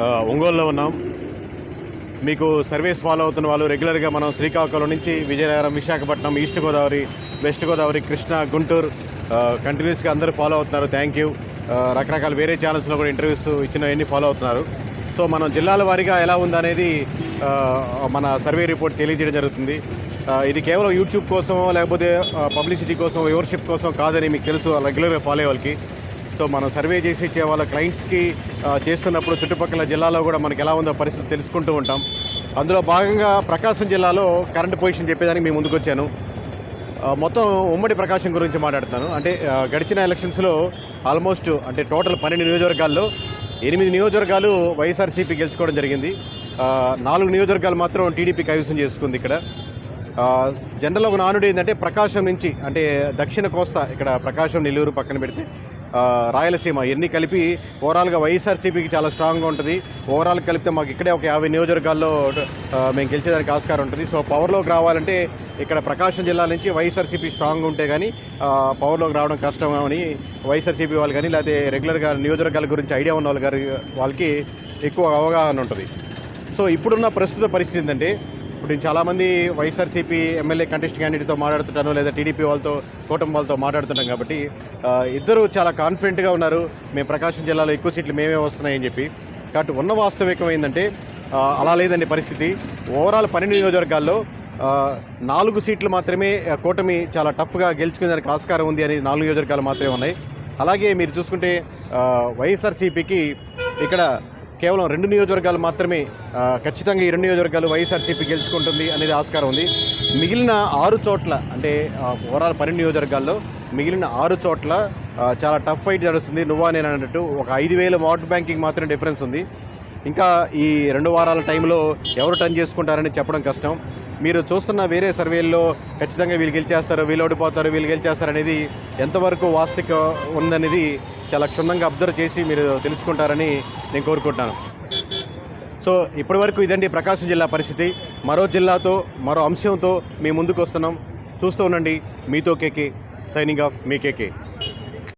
ఒంగోలులో ఉన్నాం. మీకు సర్వీస్ ఫాలో అవుతున్న వాళ్ళు రెగ్యులర్గా మనం శ్రీకాకుళం నుంచి విజయనగరం విశాఖపట్నం ఈస్ట్ గోదావరి వెస్ట్ గోదావరి కృష్ణా గుంటూరు కంటిన్యూస్గా అందరూ ఫాలో అవుతున్నారు. థ్యాంక్ యూ రకరకాల వేరే ఛానల్స్లో కూడా ఇంటర్వ్యూస్ ఇచ్చినవన్నీ ఫాలో అవుతున్నారు. సో మనం జిల్లాల వారీగా ఎలా ఉందనేది మన సర్వే రిపోర్ట్ తెలియజేయడం జరుగుతుంది. ఇది కేవలం యూట్యూబ్ కోసం లేకపోతే పబ్లిసిటీ కోసం వ్యూవర్షిప్ కోసం కాదని మీకు తెలుసు రెగ్యులర్గా ఫాలో అయ్యే వాళ్ళకి. సో మనం సర్వే చేసి ఇచ్చే వాళ్ళ క్లయింట్స్కి చేస్తున్నప్పుడు చుట్టుపక్కల జిల్లాలో కూడా మనకి ఎలా ఉందో పరిస్థితి తెలుసుకుంటూ ఉంటాం. అందులో భాగంగా ప్రకాశం జిల్లాలో కరెంట్ పొజిషన్ చెప్పేదానికి మేము ముందుకొచ్చాను. మొత్తం ఉమ్మడి ప్రకాశం గురించి మాట్లాడుతాను అంటే గడిచిన ఎలక్షన్స్లో ఆల్మోస్ట్ అంటే టోటల్ పన్నెండు నియోజకవర్గాల్లో ఎనిమిది నియోజకవర్గాలు వైఎస్ఆర్సీపీ గెలుచుకోవడం జరిగింది. నాలుగు నియోజకవర్గాలు మాత్రం టీడీపీ కైవసం చేసుకుంది ఇక్కడ. జనరల్ ఒక నానుడు ఏంటంటే ప్రకాశం నుంచి అంటే దక్షిణ కోస్తా ఇక్కడ ప్రకాశం నెల్లూరు పక్కన పెడితే రాయలసీమ ఇవన్నీ కలిపి ఓవరాల్గా వైఎస్ఆర్సీపీకి చాలా స్ట్రాంగ్గా ఉంటుంది. ఓవరాల్ కలిపితే మాకు ఇక్కడే ఒక యాభై నియోజకవర్గాల్లో మేము గెలిచేదానికి ఆస్కారం ఉంటుంది. సో పవర్లోకి రావాలంటే ఇక్కడ ప్రకాశం జిల్లా నుంచి వైఎస్ఆర్సీపీ స్ట్రాంగ్ ఉంటే కానీ పవర్లోకి రావడం కష్టం అని వైఎస్ఆర్సీపీ వాళ్ళు కానీ లేకపోతే రెగ్యులర్గా నియోజకవర్గాల గురించి ఐడియా ఉన్న వాళ్ళు గారి వాళ్ళకి ఎక్కువ అవగాహన ఉంటుంది. సో ఇప్పుడున్న ప్రస్తుత పరిస్థితి ఏంటంటే ఇప్పుడు నేను చాలామంది వైఎస్ఆర్సీపీ ఎమ్మెల్యే కంటెస్ట్ క్యాండిడేట్తో మాట్లాడుతుంటాను లేదా టీడీపీ వాళ్ళతో కూటమి వాళ్ళతో మాట్లాడుతుంటాం కాబట్టి ఇద్దరు చాలా కాన్ఫిడెంట్గా ఉన్నారు. మేము ప్రకాశం జిల్లాలో ఎక్కువ సీట్లు మేమే వస్తున్నాయని చెప్పి. కాబట్టి ఉన్న వాస్తవికం ఏంటంటే అలా లేదండి పరిస్థితి. ఓవరాల్ పన్నెండు నియోజకవర్గాల్లో నాలుగు సీట్లు మాత్రమే కూటమి చాలా టఫ్గా గెలుచుకునేదానికి ఆస్కారం ఉంది అనేది నాలుగు నియోజకవర్గాలు మాత్రమే ఉన్నాయి. అలాగే మీరు చూసుకుంటే వైఎస్ఆర్సీపీకి ఇక్కడ కేవలం రెండు నియోజకవర్గాలు మాత్రమే ఖచ్చితంగా ఈ రెండు నియోజకవర్గాలు వైఎస్ఆర్సీపీ గెలుచుకుంటుంది అనేది ఆస్కారం ఉంది. మిగిలిన ఆరు చోట్ల అంటే ఓవరాల్ పన్నెండు నియోజకవర్గాల్లో మిగిలిన ఆరు చోట్ల చాలా టఫ్ ఫైట్ నడుస్తుంది నువ్వా నేను అన్నట్టు ఒక ఐదు వేల ఓట్ బ్యాంకింగ్ మాత్రం డిఫరెన్స్ ఉంది. ఇంకా ఈ రెండు వారాల టైంలో ఎవరు టర్న్ చేసుకుంటారని చెప్పడం కష్టం. మీరు చూస్తున్న వేరే సర్వేల్లో ఖచ్చితంగా వీళ్ళు గెలిచేస్తారు వీళ్ళు ఓడిపోతారు వీళ్ళు గెలిచేస్తారు అనేది ఎంతవరకు వాస్తవిక ఉందనేది చాలా క్షుణ్ణంగా అబ్జర్వ్ చేసి మీరు తెలుసుకుంటారని నేను కోరుకుంటున్నాను. సో ఇప్పటివరకు ఇదండి ప్రకాశం జిల్లా పరిస్థితి. మరో జిల్లాతో మరో అంశంతో మీ ముందుకు వస్తున్నాం. చూస్తూ ఉండండి మీతో కేకే సైనింగ్ ఆఫ్ మీ కేకే